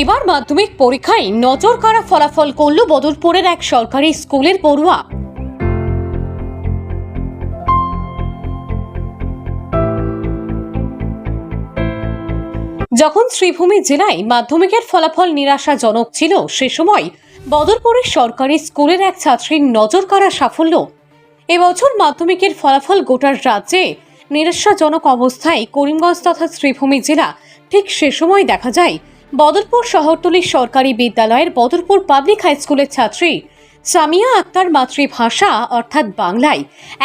এবার মাধ্যমিক পরীক্ষায় নজর কাড়া ফলাফল করল বদরপুরের এক সরকারি স্কুলের পড়ুয়া। যখন শ্রীভূমি জেলায় মাধ্যমিকের ফলাফল নিরাশাজনক ছিল, সে সময় বদরপুরের সরকারি স্কুলের এক ছাত্রীর নজর কাড়া সাফল্য। এবছর মাধ্যমিকের ফলাফল গোটার রাজ্যে নিরাশাজনক অবস্থায় করিমগঞ্জ তথা শ্রীভূমি জেলা। ঠিক সে সময় দেখা যায় বদরপুর শহরতলির সরকারি বিদ্যালয়ের বদরপুর পাবলিক হাই স্কুলের ছাত্রী সামিয়া আক্তার মাতৃভাষা, অর্থাৎ বাংলায়,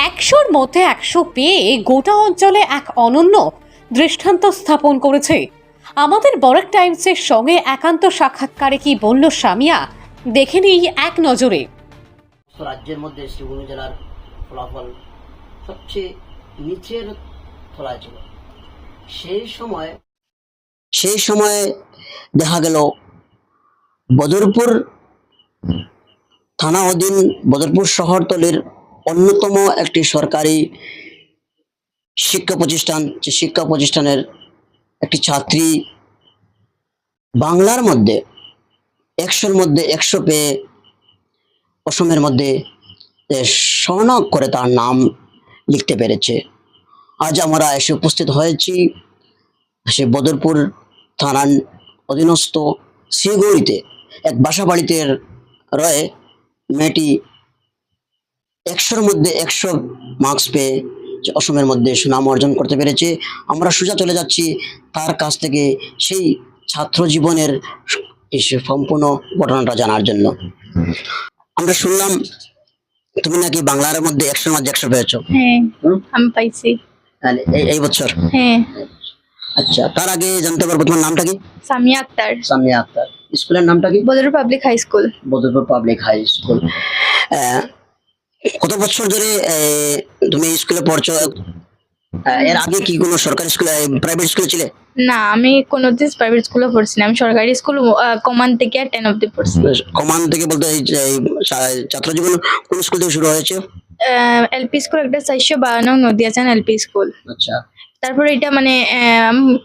একশোর মধ্যে একশো পেয়ে গোটা অঞ্চলে এক অনন্য দৃষ্টান্ত স্থাপন করেছে। আমাদের বরাক টাইমসের সঙ্গে একান্ত সাক্ষাৎকারে কি বলল সামিয়া? দেখে নিই এক নজরে। রাজ্যের মধ্যে শ্রীভূমি জেলার ফলাফল সবচেয়ে নিচের তলায় ছিল। সেই সময় সেই সময়ে দেখা গেল বদরপুর থানা অধীন বদরপুর শহরতলির অন্যতম একটি সরকারি শিক্ষা প্রতিষ্ঠান। যে শিক্ষা প্রতিষ্ঠানের একটি ছাত্রী বাংলার মধ্যে একশোর মধ্যে একশো পেয়ে অসমের মধ্যে এ, স্বর্ণাক করে তার নাম লিখতে পেরেছে। আজ আমরা এসে উপস্থিত হয়েছি সে বদরপুর থানার অধীনস্থ শিগড়িতে এক বাসা বাড়িতে রয়ে মেয়েটি একশোর মধ্যে একশো মার্কস পেয়ে যে অসমের মধ্যে সুনাম অর্জন করতে পেরেছে। আমরা সোজা চলে যাচ্ছি তার কাছ থেকে সেই ছাত্র জীবনের সম্পূর্ণ ঘটনাটা জানার জন্য। আমরা শুনলাম তুমি নাকি বাংলার মধ্যে একশোর মধ্যে একশো পেয়েছ। হ্যাঁ আমি পাইছি। এই- এই বছর? হ্যাঁ। আচ্ছা তার আগে জানতে পারব তোমার নামটা কি? সামিয়া আক্তার। সামিয়া আক্তার। স্কুলের নামটা কি? Badarpur public high school. Badarpur public high school. কত বছর ধরে তুমি স্কুলে পড়ছো? এর আগে কি কোনো সরকারি স্কুলে প্রাইভেট স্কুলে ছিলে? না আমি কোনোদিন প্রাইভেট স্কুলে পড়ছি না। আমি সরকারি স্কুল কমান থেকে টেন অব্দি পড়ছি। কমান থেকে বলতে ছাত্র জীবন কোন স্কুল থেকে শুরু হয়েছে? এলপি স্কুল একটা চারশো বাহান্ন নদিয়াচান এলপি স্কুল। আচ্ছা। তারপরে এটা মানে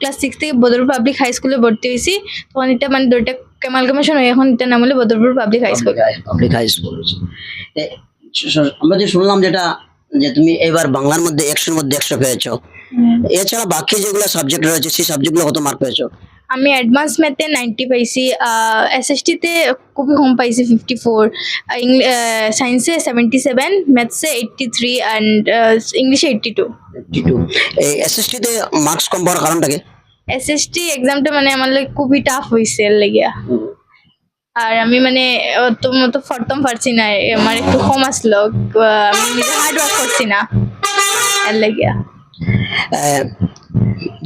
ক্লাস সিক্স থেকে বদরপুর পাবলিক হাই স্কুলে ভর্তি হয়েছি। তখন এটা মানে দুইটা কেমাল কমিশন হয়ে এখন এটা নাম হলো Badarpur public high school public high school আমরা যে শুনলাম যেটা যে তুমি এবার বাংলার মধ্যে একশোর মধ্যে একশো পেয়েছ। এছাড়া বাকি যেগুলো সাবজেক্ট রয়েছে সেই সাবজেক্টগুলো কত মার্ক পেয়েছ? আমি অ্যাডভান্স ম্যাথে নাইনটি পাইছি এস এস টিতে খুবই কম পাইছি ফিফটি ফোর সায়েন্সে সেভেন্টি সেভেন ম্যাথসে এইট্টি থ্রি অ্যান্ড ইংলিশে এইট্টি টু এই এসএসটিতে মার্কস কম পাওয়ার কারণটা কি? এস এস টি এক্সামটা মানে আমার লাগে খুবই টাফ হয়েছে লেগিয়া। আর আমি মানে অত মতো ফরতম পারছি না আমার একটু কম আসলো আমি হার্ড ওয়ার্ক করছি না এর লেগিয়া।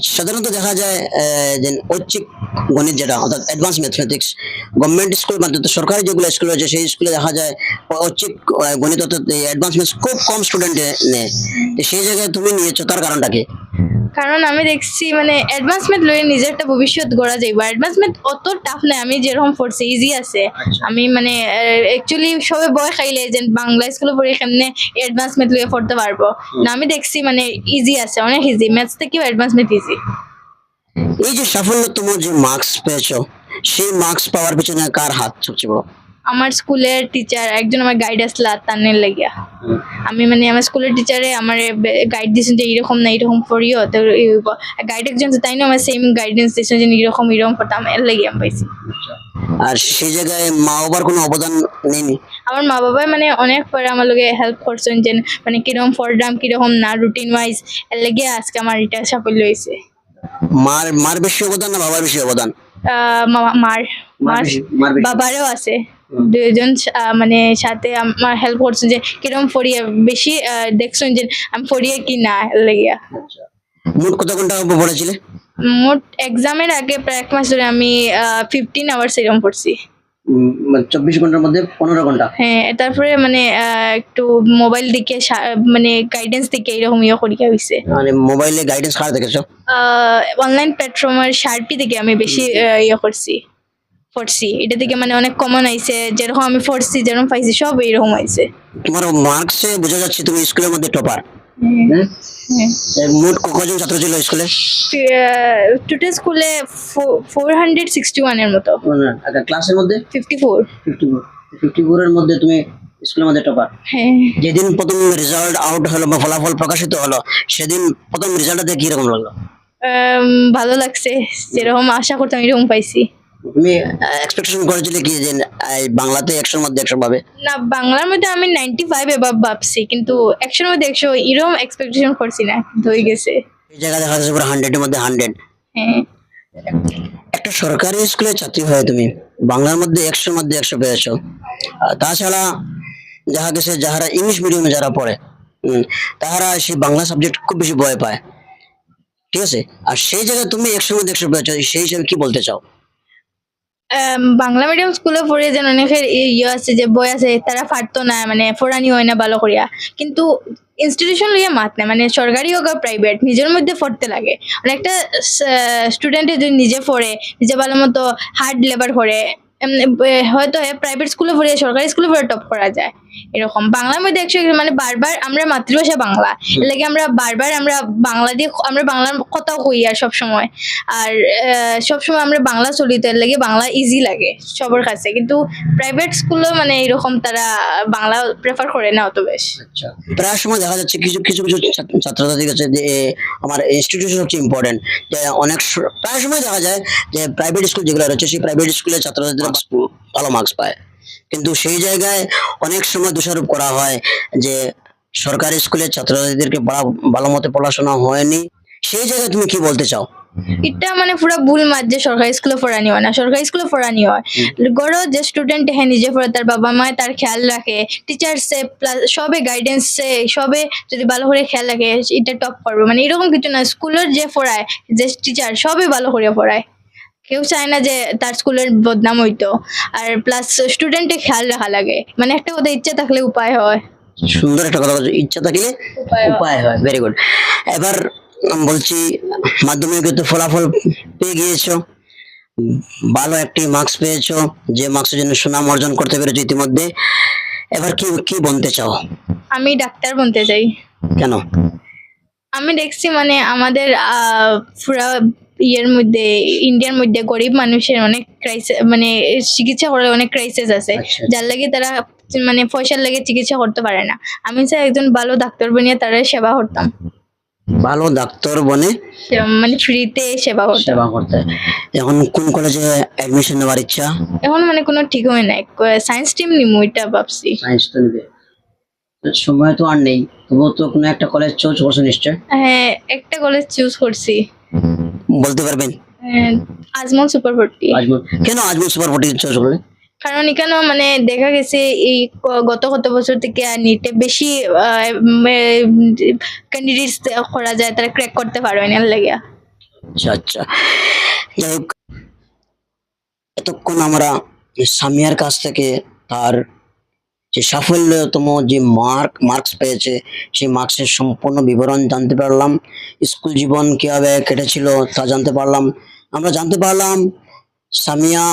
সাধারণত দেখা যায় যে ঐচ্ছিক গণিত যেটা অর্থাৎ অ্যাডভান্স ম্যাথমেটিক্স গভর্নমেন্ট স্কুল মানে সরকারি যেগুলো স্কুল রয়েছে সেই স্কুলে দেখা যায় ঐচ্ছিক গণিত অর্থাৎ অ্যাডভান্স ম্যাথস খুব কম স্টুডেন্ট নেয়। সেই জায়গায় তুমি নিয়েছো তার কারণটা কি? কারণ আমি দেখছি মানে অ্যাডভান্স ম্যাথ লয়ে নিজের একটা ভবিষ্যৎ গড়া যাইব। অ্যাডভান্স ম্যাথ অত টাফ নাই আমি যেরকম পড়ছি ইজি আছে। আমি মানে অ্যাকচুয়ালি সবে বয় খাইলে যে বাংলা স্কুলে পড়ে কেমনে অ্যাডভান্স ম্যাথ লয়ে পড়তে পারব। না আমি দেখছি মানে ইজি আছে অনেক ইজি ম্যাথস থেকেও অ্যাডভান্স ম্যাথ ইজি এই যে সাফল্য সাফল্যতম যে মার্কস পেয়েছ সেই মার্কস পাওয়ার পিছনে কার হাত সবচেয়ে বড়? আমার স্কুলের টিচার একজন আমার গাইড আসলা তানের লাগিয়া। আমি মানে আমার স্কুলের টিচারে আমার গাইড দিয়েছেন যে এরকম না এরকম পড়িও। তো গাইড একজন তাই না আমার সেম গাইডেন্স দিয়েছেন যে এরকম এরকম পড়তাম এর লাগিয়ে আমি পাইছি। আর সেই জায়গায় মা বাবার কোনো অবদান নেয়নি আমার মা বাবাই মানে অনেক পরে আমার লগে হেল্প করছেন যে মানে কীরকম পড়লাম কীরকম না রুটিন ওয়াইজ এর লেগে আজকে আমার এটা সাফল্য হয়েছে মার মার বেশি অবদান না বাবার বেশি অবদান? মার মার। বাবারও আছে। দুজন মানে সাথে আমার হেল্প করছেন যে কিরম পড়িয়ে বেশি দেখছেন যে আমি পড়িয়ে কি না লেগিয়া। মোট কত ঘণ্টা পড়েছিলে? মোট এক্সামের আগে প্রায় এক মাস ধরে আমি ফিফটিন আওয়ার্স এরকম পড়ছি। চব্বিশ ঘণ্টার মধ্যে পনেরো ঘণ্টা। হ্যাঁ তারপরে মানে একটু মোবাইল দিকে মানে গাইডেন্স দিকে এরকম ইয়ে করিয়া হয়েছে মানে মোবাইলে গাইডেন্স কার দেখেছ অনলাইন প্ল্যাটফর্মের শার্পি থেকে আমি বেশি ইয়ে করছি পড়ছি। এটা থেকে মানে অনেক কমন আইছে যেরকম আমি পড়ছি যেরকম পাইছি সব এরকম আইছে। তোমার মার্কসে বোঝা যাচ্ছে তুমি স্কুলের মধ্যে টপার হ্যাঁ? মোট কজন ছাত্র ছিল স্কুলে? টোটাল স্কুলে ফোর হান্ড্রেড সিক্সটি ওয়ানের মতো। আচ্ছা ক্লাসের মধ্যে? Fifty four fifty four fifty ফোরের মধ্যে তুমি স্কুলের মধ্যে টপার হ্যাঁ। যেদিন প্রথম রেজাল্ট আউট হলো বা ফলাফল প্রকাশিত হলো সেদিন প্রথম রেজাল্টটা দেখে কীরকম লাগল? ভালো লাগছে। যেরকম আশা করতাম এরকম পাইছি। তুমি এক্সপেকটেশন করেছিলে কি যে বাংলাতে একশোর মধ্যে একশো পাবে? না বাংলার মধ্যে আমি নাইনটি ফাইভ এবার ভাবছি কিন্তু একশোর মধ্যে একশো এরকম এক্সপেকটেশন করছি না হয়ে গেছে। এই জায়গায় দেখা যাচ্ছে পুরো হান্ড্রেডের মধ্যে হান্ড্রেড হ্যাঁ। একটা সরকারি স্কুলের ছাত্রী হয়ে তুমি বাংলার মধ্যে একশোর মধ্যে একশো পেয়েছ। তাছাড়া দেখা গেছে যারা ইংলিশ মিডিয়ামে যারা পড়ে তাহারা সেই বাংলা সাবজেক্ট খুব বেশি ভয় পায়। ঠিক আছে? আর সেই জায়গায় তুমি একশোর মধ্যে একশো পেয়েছ সেই হিসাবে কি বলতে চাও? বাংলা মিডিয়াম স্কুলে পড়ে যেন অনেকের ইয়ে আছে যে, বই আছে, তারা ফাটতো না মানে ফোরানি হয় না ভালো করিয়া। কিন্তু ইনস্টিটিউশন লইয়া মাত না মানে সরকারি হোক আর প্রাইভেট নিজের মধ্যে পড়তে লাগে। মানে একটা স্টুডেন্টে যদি নিজে পড়ে, নিজে ভালো মতো হার্ড লেবার করে হয়তো প্রাইভেট স্কুলে পড়ে, সরকারি স্কুলে পড়ে টপ করা যায়। এরকম। বাংলার মধ্যে একচুয়ালি মানে বারবার আমরা মাতৃভাষা বাংলা। লাগে আমরা বারবার আমরা বাংলা দিয়ে আমরা বাংলার কথা কই আর সব সময় আর আহ, সবসময় আমরা বাংলা চলি তো এর লাগে বাংলা ইজি লাগে সবার কাছে। কিন্তু প্রাইভেট স্কুলও মানে এরকম তারা বাংলা প্রেফার করে না অত বেশ। আচ্ছা। প্রায় সময় দেখা যাচ্ছে কিছু কিছু কিছু ছাত্র- ছাত্রছাত্রীর কাছে যে আমার ইনস্টিটিউশন হচ্ছে ইম্পর্টেন্ট যে অনেক প্রায় সময় দেখা যায় যে প্রাইভেট স্কুল যেগুলো রয়েছে সেই প্রাইভেট স্কুলে ছাত্রছাত্রীরা ভালো মার্কস পায়। কিন্তু সেই জায়গায় অনেক সময় দোষারোপ করা হয় যে সরকারি স্কুলের ছাত্রছাত্রীদেরকে ভালো মতো পড়াশোনা হয়নি। সেই জায়গায় তুমি কি বলতে চাও? এটা মানে পুরা ভুল মাত যে সরকারি স্কুলে পড়ানি হয় না। সরকারি স্কুলে পড়ানি হয়। গড় যে স্টুডেন্ট হ্যাঁ নিজে পড়ে তার বাবা মায় তার খেয়াল রাখে টিচার্সে প্লাস সবে গাইডেন্সে সবে যদি ভালো করে খেয়াল রাখে এটা টপ করবে। মানে এরকম কিছু না স্কুলের যে পড়ায় যে টিচার সবে ভালো করে পড়ায়। কেউ চায় না যে তার স্কুলের বদনাম হইতো। আর প্লাস স্টুডেন্টে খেয়াল রাখা লাগে। মানে একটা কথা ইচ্ছা থাকলে উপায় হয়। সুন্দর একটা কথা বলছো। ইচ্ছা থাকলে উপায় হয়। ভেরি গুড এবার বলছি মাধ্যমিকে তো ফলাফল পেয়ে গিয়েছো। ভালো একটি মার্কস পেয়েছ। যে মার্কসের জন্য সুনাম অর্জন করতে পেরেছ ইতিমধ্যে। এবার কি কি বলতে চাও? আমি ডাক্তার বনতে চাই। কেন? আমি দেখছি মানে আমাদের আহ, পুরা ইয়ের মধ্যে ইন্ডিয়ার মধ্যে গরিব মানুষের অনেক ক্রাইসিস মানে চিকিৎসা করার অনেক ক্রাইসিস আছে। আচ্ছা। যার লাগে তারা মানে পয়সার লাগে চিকিৎসা করতে পারে না। আমি চাই একজন ভালো ডাক্তার বানিয়ে তারা সেবা করতাম। ভালো ডাক্তার বনে? মানে ফ্রিতে সেবা করতাম। সেবা করতে এখন কোন কলেজে অ্যাডমিশন নেওয়ার ইচ্ছা? এখন মানে কোনো ঠিক হয় নাই। সায়েন্স টিম নিমু এটা ভাবছি। সায়েন্স তো নেবে। সময় তো আর নেই। তবুও তো কোনো একটা কলেজ চোজ করছ নিশ্চয়? হ্যাঁ একটা কলেজ চুজ করছি। বলতে পারবেন? Ajmal super forty Ajmal. কেন আজমল সুপার ফোর্টি চোজ করলে কারণ এখানে মানে দেখা গেছে এই গত কত বছর থেকে নিটে বেশি ক্যান্ডিডেটস করা যায় তারা ক্র্যাক করতে পারবে না এর লাগে। আচ্ছা আচ্ছা। যাই হোক এতক্ষণ আমরা সামিয়ার কাছ থেকে তার যে সাফল্যতম যে মার্ক মার্কস পেয়েছে, সেই মার্কসের সম্পূর্ণ বিবরণ জানতে পারলাম। স্কুল জীবন কীভাবে কেটেছিল তা জানতে পারলাম। আমরা জানতে পারলাম, সামিয়া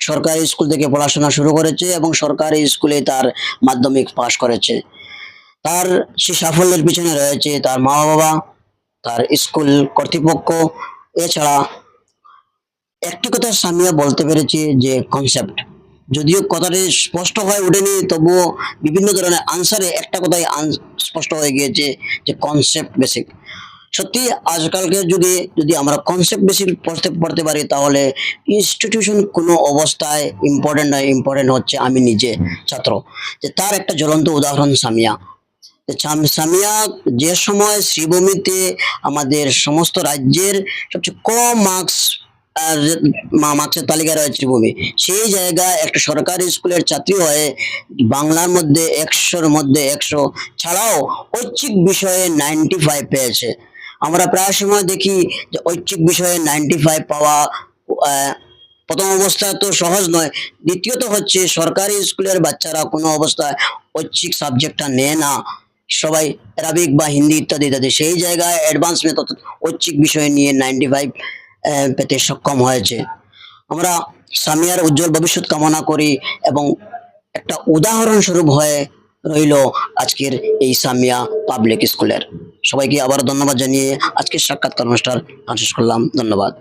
সরকারি স্কুল থেকে পড়াশোনা শুরু করেছে এবং সরকারি স্কুলে তার মাধ্যমিক পাশ করেছে। তার সে সাফল্যের পিছনে রয়েছে তার মা বাবা তার স্কুল কর্তৃপক্ষ। এছাড়া একটি কথা সামিয়া বলতে পেরেছে যে কনসেপ্ট যদিও কথাটি স্পষ্ট হয়ে ওঠেনি, তবুও বিভিন্ন ধরনের আনসারে একটা কথাই স্পষ্ট হয়ে গিয়েছে যে কনসেপ্ট বেসিক সত্যি আজকালকার যুগে যদি আমরা কনসেপ্ট বেসিক পড়তে পড়তে পারি, তাহলে ইনস্টিটিউশন কোনো অবস্থায় ইম্পর্টেন্ট নয় ইম্পর্টেন্ট হচ্ছে আমি নিজে ছাত্র। যে তার একটা জ্বলন্ত উদাহরণ সামিয়া। সামিয়া যে সময় শ্রীভূমিতে আমাদের সমস্ত রাজ্যের সবচেয়ে কম মার্কস মার্কসের তালিকা রয়েছে শ্রীভূমি সেই জায়গায় একটা সরকারি স্কুলের ছাত্রী হয়ে বাংলার মধ্যে একশোর মধ্যে একশো ছাড়াও ঐচ্ছিক বিষয়ে নাইনটি ফাইভ পেয়েছে। আমরা প্রায় সময় দেখি যে ঐচ্ছিক বিষয়ে নাইনটি ফাইভ পাওয়া প্রথম অবস্থা তো সহজ নয়। দ্বিতীয়ত হচ্ছে সরকারি স্কুলের বাচ্চারা কোনো অবস্থায় ঐচ্ছিক সাবজেক্টটা নেয় না। সবাই অ্যারাবিক বা হিন্দি ইত্যাদি ইত্যাদি। সেই জায়গায় অ্যাডভান্স মেথড ঐচ্ছিক বিষয় নিয়ে নাইনটি ফাইভ পেতে সক্ষম হয়েছে। আমরা সামিয়ার উজ্জ্বল ভবিষ্যৎ কামনা করি এবং একটা উদাহরণ স্বরূপ হয়ে রইল আজকের এই সামিয়া পাবলিক স্কুলের। সবাইকে আবার ধন্যবাদ জানিয়ে আজকের সাক্ষাৎকার অনুষ্ঠান শেষ করলাম। ধন্যবাদ।